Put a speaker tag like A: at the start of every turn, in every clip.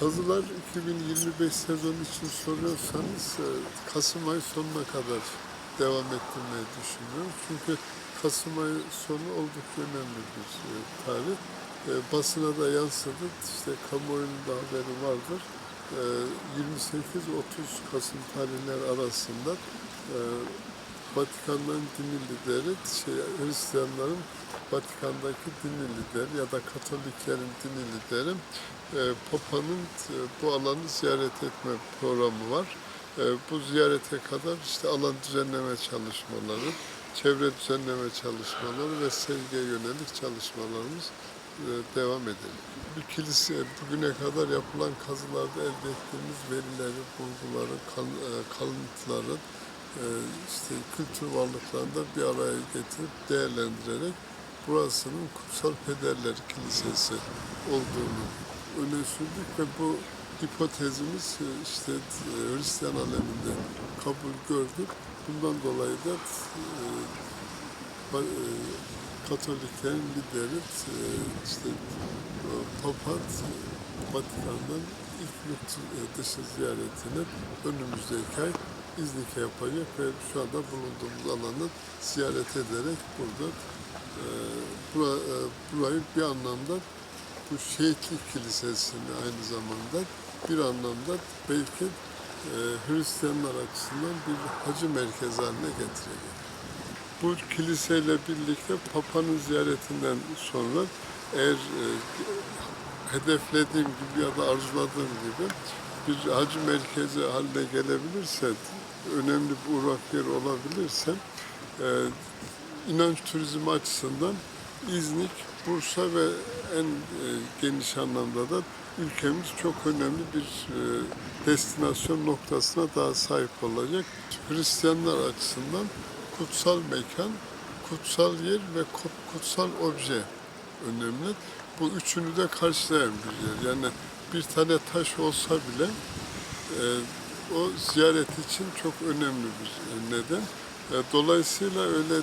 A: Kazılar 2025 sezonu için soruyorsanız e, Kasım ayı sonuna kadar devam ettirmeyi düşünüyoruz. Çünkü Kasım ayı sonu oldukça önemli bir e, tarih. E, basına da yansıdı. İşte kamuoyunun da haberi vardır. E, 28-30 Kasım tarihler arasında Vatikan'dan dini lideri, şey, Hristiyanların Vatikan'daki dini lider ya da Katoliklerin dini lideri Papa'nın e, bu alanı ziyaret etme programı var. E, bu ziyarete kadar işte alan düzenleme çalışmaları, çevre düzenleme çalışmaları ve sevgiye yönelik çalışmalarımız e, devam edecek. Bir kilise bugüne kadar yapılan kazılarda elde ettiğimiz verileri, bulguları, kan- e, kalıntıları, işte kültür varlıklarını da bir araya getirip değerlendirerek burasının Kutsal Pederler Kilisesi olduğunu öne sürdük ve bu hipotezimiz e, işte e, Hristiyan aleminde kabul gördü. Bundan dolayı da e, Katoliklerin lideri işte Papa e, Vatikan'dan ilk yurt dışı ziyaretini önümüzdeki ay İznik'e yapacak ve şu anda bulunduğumuz alanı ziyaret ederek burada bura, burayı bir anlamda bu şehitlik kilisesini aynı zamanda bir anlamda belki e, Hristiyanlar açısından bir hacı merkezi haline getirecek. Bu kiliseyle birlikte Papa'nın ziyaretinden sonra eğer e, hedeflediğim gibi ya da arzuladığım gibi bir hacı merkezi haline gelebilirse, önemli bir uğrak yer olabilirse, e, inanç turizmi açısından İznik, Bursa ve en e, geniş anlamda da ülkemiz çok önemli bir e, destinasyon noktasına daha sahip olacak. Hristiyanlar açısından kutsal mekan, kutsal yer ve kut- kutsal obje önemli. Bu üçünü de karşılayan bir yer. Yani bir tane taş olsa bile e, o ziyaret için çok önemli bir e, neden. E, dolayısıyla öyle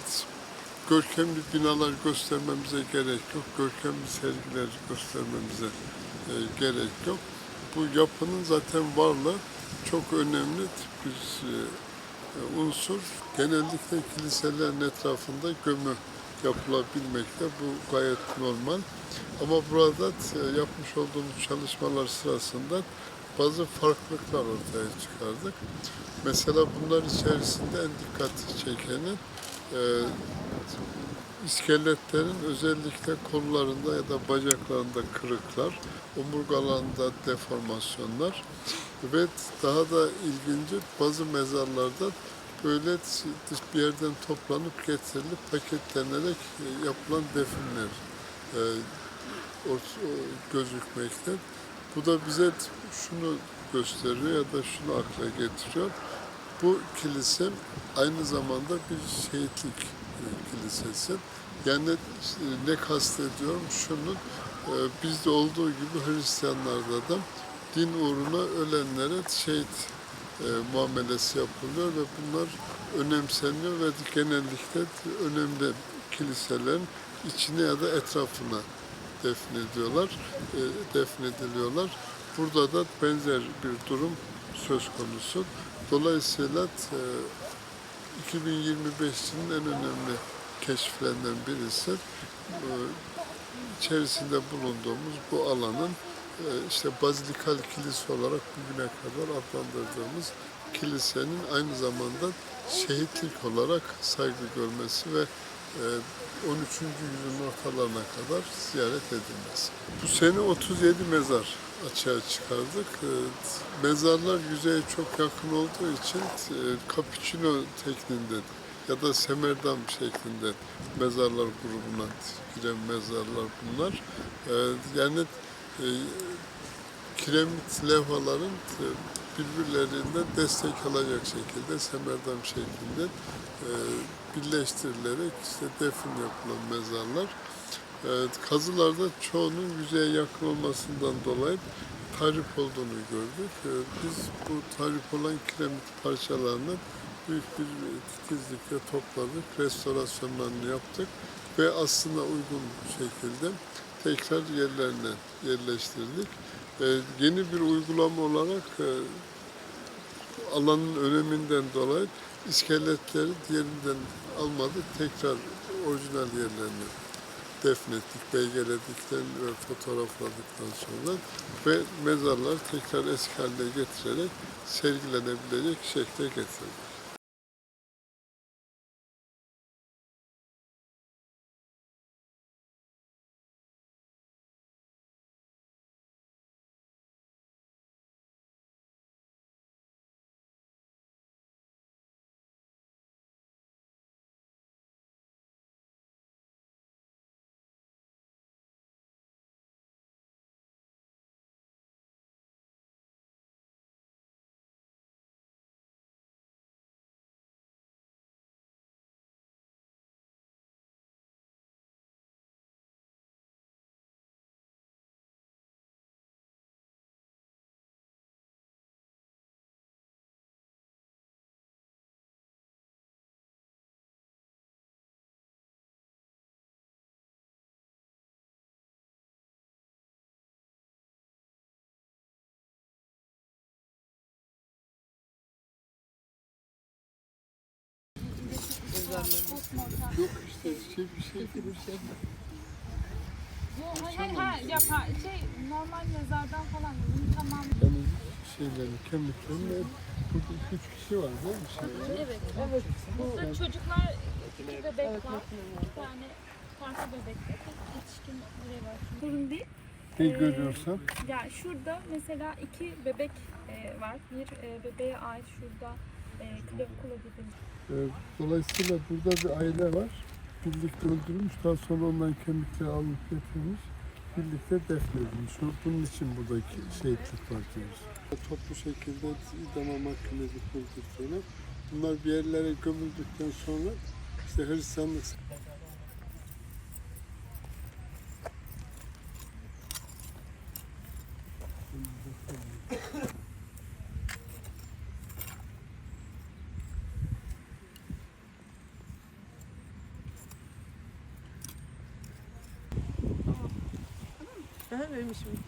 A: görkemli binalar göstermemize gerek yok, görkemli sergiler göstermemize e, gerek yok. Bu yapının zaten varlığı çok önemli bir e, unsur. Genellikle kiliselerin etrafında gömü yapılabilmekte. Bu gayet normal. Ama burada e, yapmış olduğumuz çalışmalar sırasında bazı farklılıklar ortaya çıkardık. Mesela bunlar içerisinde en dikkat çekeni e, iskeletlerin özellikle kollarında ya da bacaklarında kırıklar, omurgalarında deformasyonlar ve daha da ilginci bazı mezarlarda böyle bir yerden toplanıp getirilip paketlenerek e, yapılan definler e, gözükmekte. Bu da bize şunu gösteriyor ya da şunu akla getiriyor. Bu kilise aynı zamanda bir şehitlik e, kilisesi. Yani e, ne kastediyorum? Şunu e, bizde olduğu gibi Hristiyanlarda da din uğruna ölenlere şehit muamelesi yapılıyor ve bunlar önemseniyor ve genellikle önemli kiliselerin içine ya da etrafına defnediyorlar, defnediliyorlar. Burada da benzer bir durum söz konusu. Dolayısıyla e, 2025'in en önemli keşiflerinden birisi e, içerisinde bulunduğumuz bu alanın e, işte bazilikal kilise olarak bugüne kadar adlandırdığımız kilisenin aynı zamanda şehitlik olarak saygı görmesi ve e, 13. yüzyılın ortalarına kadar ziyaret edilmesi. Bu sene 37 mezar açığa çıkardık. E, Mezarlar yüzeye çok yakın olduğu için e, cappuccino tekniğinde ya da semerdam şeklinde mezarlar grubuna giren mezarlar bunlar. E, Yani e, kiremit levhaların e, birbirlerinden destek alacak şekilde semerdam şeklinde e, birleştirilerek işte defin yapılan mezarlar. E, Kazılarda çoğunun yüzeye yakın olmasından dolayı tarif olduğunu gördük. E, Biz bu tarif olan kiremit parçalarını büyük bir titizlikle topladık, restorasyonlarını yaptık ve aslında uygun şekilde tekrar yerlerine yerleştirdik. E, yeni bir uygulama olarak e, alanın öneminden dolayı iskeletleri diğerinden almadık. Tekrar orijinal yerlerine defnettik, belgeledikten ve fotoğrafladıktan sonra ve mezarlar tekrar eski haline getirerek sergilenebilecek şekle getirdik. Yok işte şey bir şey bir şey.
B: Bu hayır hayır ya pa- şey normal mezardan falan bunun tamam.
A: Yani şeylerin, kemiklerin hep burada iki üç kişi var değil mi? Şey,
B: Evet. Evet. Burada çocuklar iki bebek var. Bir tane farklı bebek. Yetişkin birey var. Sorun değil.
A: ne görüyorsan
B: Ya şurada mesela iki bebek e, var. Bir e, bebeğe ait şurada e, klavikula dediğimiz.
A: e, dolayısıyla burada bir aile var. Birlikte öldürülmüş, daha sonra ondan kemikleri alıp getirmiş. Birlikte defnedilmiş. Bunun için buradaki şehitlik var diyoruz. Toplu şekilde idama mahkemesi kurduklarına bunlar bir yerlere gömüldükten sonra işte Hristiyanlık
C: Aha, benim işim.